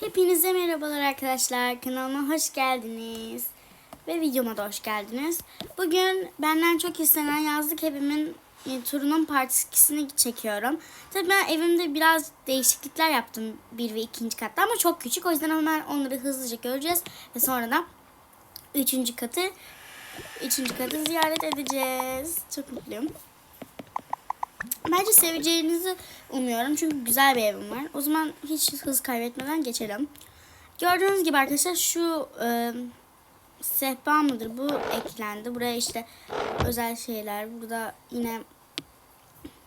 Hepinize merhabalar arkadaşlar. Kanalıma hoş geldiniz. Ve videoma da hoş geldiniz. Bugün benden çok istenen yazlık evimin e, turunun part 2'sini çekiyorum. Tabii ben evimde biraz değişiklikler yaptım bir ve ikinci katta ama çok küçük. O yüzden hemen onları hızlıca göreceğiz. Ve sonra da üçüncü katı üçüncü katı ziyaret edeceğiz. Çok mutluyum. Bence seveceğinizi umuyorum. Çünkü güzel bir evim var. O zaman hiç hız kaybetmeden geçelim. Gördüğünüz gibi arkadaşlar şu e, sehpa mıdır bu eklendi. Buraya işte özel şeyler. Burada yine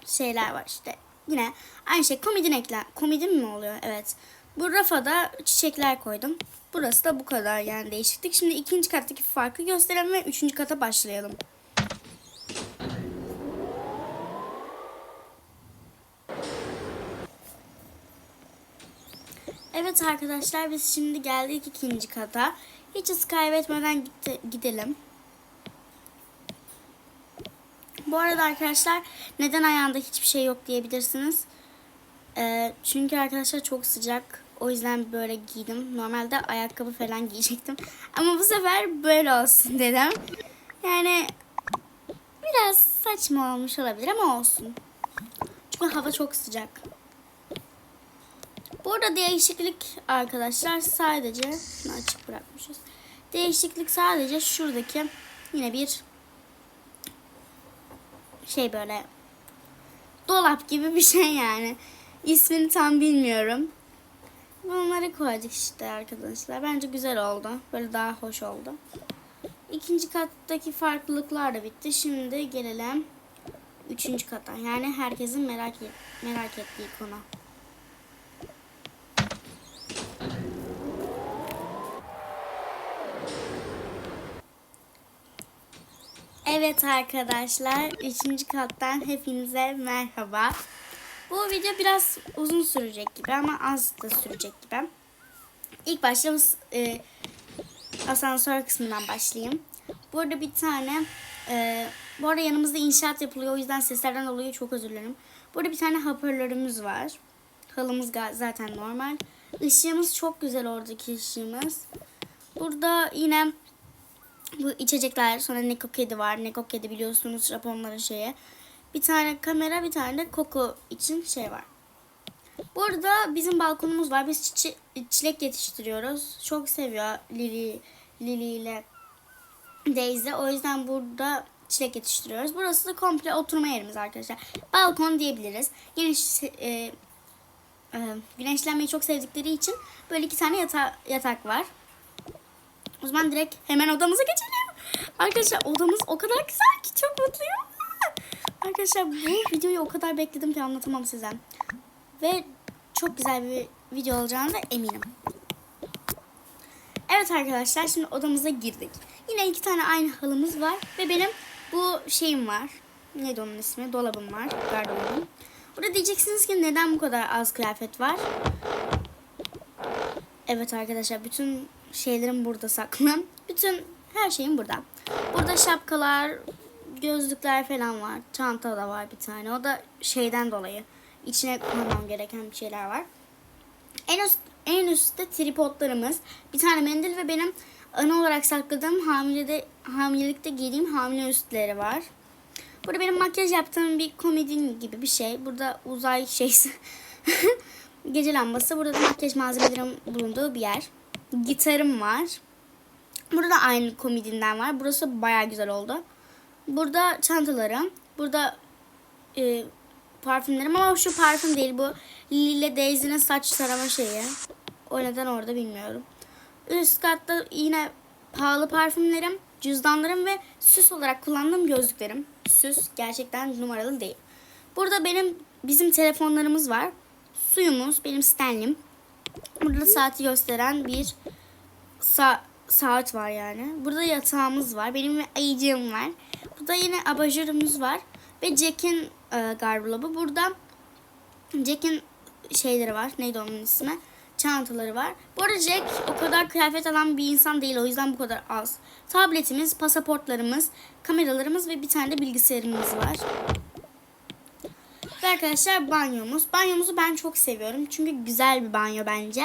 şeyler var işte. Yine aynı şey komodin eklen. Komodin mi oluyor? Evet. Bu rafa da çiçekler koydum. Burası da bu kadar yani değişiklik. Şimdi ikinci kattaki farkı gösterelim ve üçüncü kata başlayalım. Evet arkadaşlar biz şimdi geldik ikinci kata. Hiç hız kaybetmeden gitti- gidelim. Bu arada arkadaşlar neden ayağında hiçbir şey yok diyebilirsiniz. Ee, çünkü arkadaşlar çok sıcak. O yüzden böyle giydim. Normalde ayakkabı falan giyecektim. Ama bu sefer böyle olsun dedim. Yani biraz saçma olmuş olabilir ama olsun. Çünkü hava çok sıcak. Burada değişiklik arkadaşlar sadece şunu açık bırakmışız. Değişiklik sadece şuradaki yine bir şey böyle dolap gibi bir şey yani. İsmini tam bilmiyorum. Bunları koyduk işte arkadaşlar. Bence güzel oldu. Böyle daha hoş oldu. İkinci kattaki farklılıklar da bitti. Şimdi gelelim üçüncü kata. Yani herkesin merak merak ettiği konu. Evet arkadaşlar, üçüncü kattan hepinize merhaba. Bu video biraz uzun sürecek gibi ama az da sürecek gibi. İlk başta e, asansör kısmından başlayayım. Burada bir tane, e, bu arada yanımızda inşaat yapılıyor o yüzden seslerden dolayı çok özür dilerim. Burada bir tane hoparlörümüz var. Halımız zaten normal. Işığımız çok güzel oradaki ışığımız. Burada yine bu içecekler sonra Neko Kedi var. Neko Kedi biliyorsunuz Japonların şeyi. Bir tane kamera bir tane de koku için şey var. Burada bizim balkonumuz var. Biz çi- çilek yetiştiriyoruz. Çok seviyor Lili, Lili ile Daisy. O yüzden burada çilek yetiştiriyoruz. Burası da komple oturma yerimiz arkadaşlar. Balkon diyebiliriz. Geniş e, e, güneşlenmeyi çok sevdikleri için böyle iki tane yata- yatak var. O zaman direkt hemen odamıza geçelim. Arkadaşlar odamız o kadar güzel ki çok mutluyum. Arkadaşlar bu videoyu o kadar bekledim ki anlatamam size. Ve çok güzel bir video olacağına da eminim. Evet arkadaşlar şimdi odamıza girdik. Yine iki tane aynı halımız var ve benim bu şeyim var. Neydi onun ismi? Dolabım var. Gardırobum. Burada diyeceksiniz ki neden bu kadar az kıyafet var? Evet arkadaşlar bütün şeylerim burada saklı. Bütün her şeyim burada. Burada şapkalar, gözlükler falan var. Çanta da var bir tane. O da şeyden dolayı. içine koymam gereken bir şeyler var. En üst en üstte tripodlarımız, bir tane mendil ve benim ana olarak sakladığım hamilede hamilelikte giydiğim hamile üstleri var. Burada benim makyaj yaptığım bir komedin gibi bir şey. Burada uzay şeysi. Gece lambası. Burada da makyaj malzemelerim bulunduğu bir yer. Gitarım var. Burada da aynı komedinden var. Burası baya güzel oldu. Burada çantalarım. Burada e, parfümlerim ama şu parfüm değil bu. Lille Daisy'nin saç tarama şeyi. O neden orada bilmiyorum. Üst katta yine pahalı parfümlerim, cüzdanlarım ve süs olarak kullandığım gözlüklerim. Süs gerçekten numaralı değil. Burada benim bizim telefonlarımız var. Suyumuz, benim Stanley'm. Burada saati gösteren bir sa- saat var yani. Burada yatağımız var. Benim ayıcığım var. Burada yine abajurumuz var. Ve Jack'in e, gardırobu. Burada Jack'in şeyleri var. Neydi onun ismi? Çantaları var. Bu arada Jack o kadar kıyafet alan bir insan değil. O yüzden bu kadar az. Tabletimiz, pasaportlarımız, kameralarımız ve bir tane de bilgisayarımız var. Arkadaşlar banyomuz. Banyomuzu ben çok seviyorum. Çünkü güzel bir banyo bence.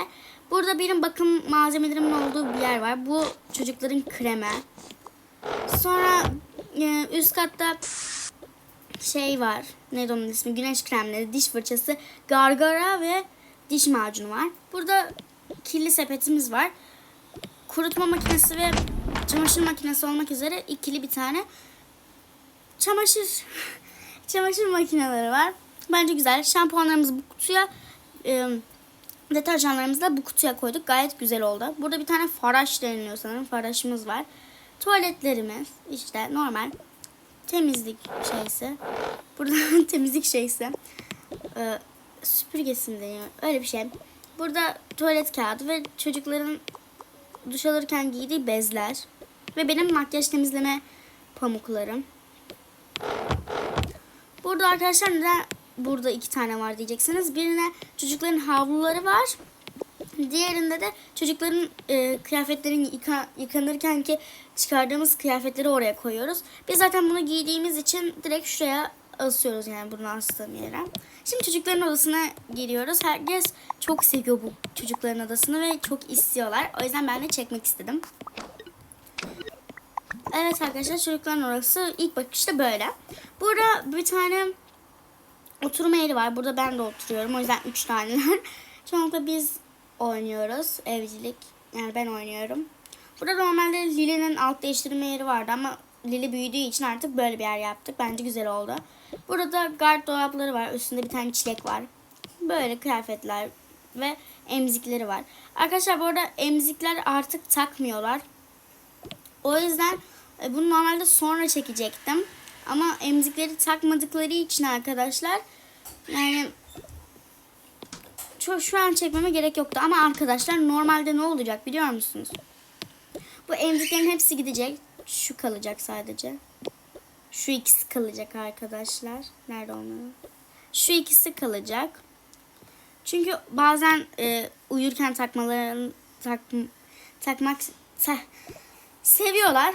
Burada benim bakım malzemelerimin olduğu bir yer var. Bu çocukların kremi. Sonra e, üst katta şey var. Neydi onun ismi? Güneş kremleri, diş fırçası, gargara ve diş macunu var. Burada kirli sepetimiz var. Kurutma makinesi ve çamaşır makinesi olmak üzere ikili bir tane çamaşır çamaşır makineleri var. Bence güzel. Şampuanlarımızı bu kutuya e, deterjanlarımızı da bu kutuya koyduk. Gayet güzel oldu. Burada bir tane faraş deniliyor sanırım. Faraşımız var. Tuvaletlerimiz işte normal temizlik şeysi. Burada temizlik şeysi. Ee, süpürgesinde yani öyle bir şey. Burada tuvalet kağıdı ve çocukların duş alırken giydiği bezler. Ve benim makyaj temizleme pamuklarım. Burada arkadaşlar neden burada iki tane var diyeceksiniz. Birine çocukların havluları var. Diğerinde de çocukların e, kıyafetlerin yıka, yıkanırken ki çıkardığımız kıyafetleri oraya koyuyoruz. Biz zaten bunu giydiğimiz için direkt şuraya asıyoruz yani bunu astığım yere. Şimdi çocukların odasına giriyoruz. Herkes çok seviyor bu çocukların odasını ve çok istiyorlar. O yüzden ben de çekmek istedim. Evet arkadaşlar çocukların odası ilk bakışta böyle. Burada bir tane oturma yeri var. Burada ben de oturuyorum. O yüzden üç taneler. Çoğunlukla biz oynuyoruz. Evcilik. Yani ben oynuyorum. Burada normalde Lili'nin alt değiştirme yeri vardı ama Lili büyüdüğü için artık böyle bir yer yaptık. Bence güzel oldu. Burada gard dolapları var. Üstünde bir tane çilek var. Böyle kıyafetler ve emzikleri var. Arkadaşlar bu arada emzikler artık takmıyorlar. O yüzden e, bunu normalde sonra çekecektim. Ama emzikleri takmadıkları için arkadaşlar yani şu, şu an çekmeme gerek yoktu. Ama arkadaşlar normalde ne olacak biliyor musunuz? Bu emziklerin hepsi gidecek. Şu kalacak sadece. Şu ikisi kalacak arkadaşlar. Nerede onlar? Şu ikisi kalacak. Çünkü bazen e, uyurken takmaların tak, takmak ta, seviyorlar.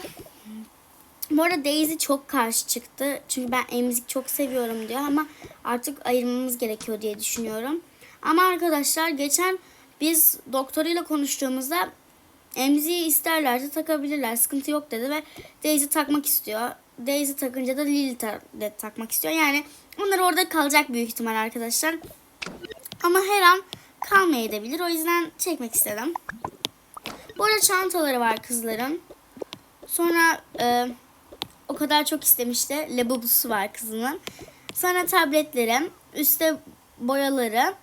Bu arada Daisy çok karşı çıktı. Çünkü ben emzik çok seviyorum diyor ama artık ayırmamız gerekiyor diye düşünüyorum. Ama arkadaşlar geçen biz doktoruyla konuştuğumuzda emziği isterlerse takabilirler. Sıkıntı yok dedi ve Daisy takmak istiyor. Daisy takınca da Lily de takmak istiyor. Yani onlar orada kalacak büyük ihtimal arkadaşlar. Ama her an kalmayabilir. O yüzden çekmek istedim. Bu arada çantaları var kızların. Sonra e, o kadar çok istemişti. Labubusu var kızının. Sonra tabletleri, üstte boyaları.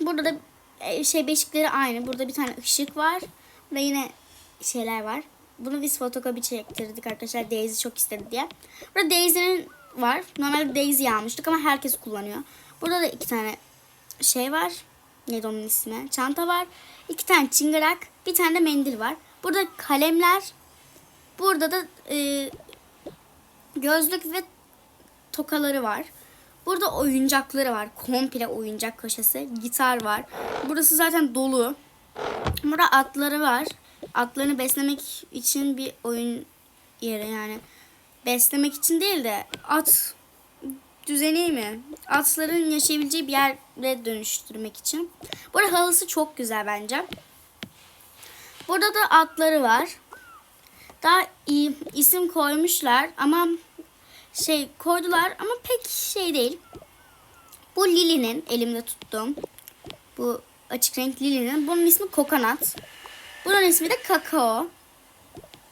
Burada da e, şey beşikleri aynı. Burada bir tane ışık var. Burada yine şeyler var. Bunu biz fotokopi çektirdik arkadaşlar. Daisy çok istedi diye. Burada Daisy'nin var. Normalde Daisy almıştık ama herkes kullanıyor. Burada da iki tane şey var. Neydi onun ismi? Çanta var. İki tane çıngırak. Bir tane de mendil var. Burada kalemler. Burada da e, gözlük ve tokaları var. Burada oyuncakları var. Komple oyuncak köşesi. Gitar var. Burası zaten dolu. Burada atları var. Atlarını beslemek için bir oyun yeri yani. Beslemek için değil de at düzeni mi? Atların yaşayabileceği bir yere dönüştürmek için. Burada halısı çok güzel bence. Burada da atları var. Daha iyi isim koymuşlar ama şey koydular ama pek şey değil. Bu Lily'nin elimde tuttuğum bu açık renk Lily'nin. Bunun ismi Kokonat. Bunun ismi de Kakao.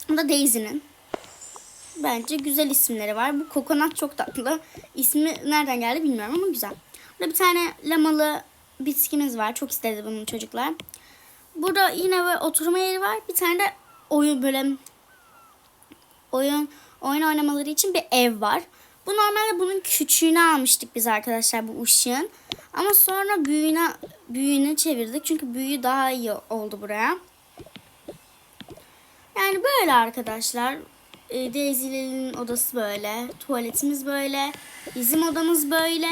Bu da Daisy'nin. Bence güzel isimleri var. Bu Kokonat çok tatlı. İsmi nereden geldi bilmiyorum ama güzel. Burada bir tane lamalı bitkimiz var. Çok istedi bunu çocuklar. Burada yine böyle oturma yeri var. Bir tane de oyun böyle oyun oyun oynamaları için bir ev var. Bu normalde bunun küçüğünü almıştık biz arkadaşlar bu ışığın. Ama sonra büyüğüne, büyüğünü çevirdik. Çünkü büyüğü daha iyi oldu buraya. Yani böyle arkadaşlar. E, Daisy'lerin odası böyle. Tuvaletimiz böyle. Bizim odamız böyle.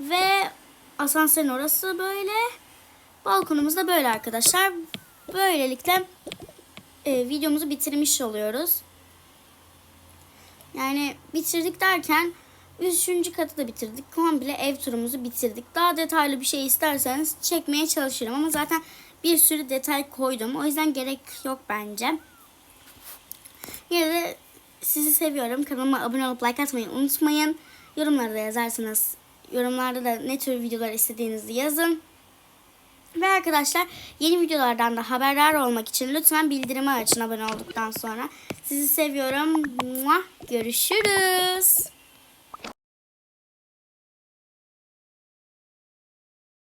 Ve asansörün orası böyle. Balkonumuz da böyle arkadaşlar. Böylelikle e, videomuzu bitirmiş oluyoruz. Yani bitirdik derken Üçüncü katı da bitirdik. Komple ev turumuzu bitirdik. Daha detaylı bir şey isterseniz çekmeye çalışırım. Ama zaten bir sürü detay koydum. O yüzden gerek yok bence. Yine de sizi seviyorum. Kanalıma abone olup like atmayı unutmayın. Yorumlarda da yazarsanız yorumlarda da ne tür videolar istediğinizi yazın. Ve arkadaşlar yeni videolardan da haberdar olmak için lütfen bildirimi açın abone olduktan sonra. Sizi seviyorum. Görüşürüz.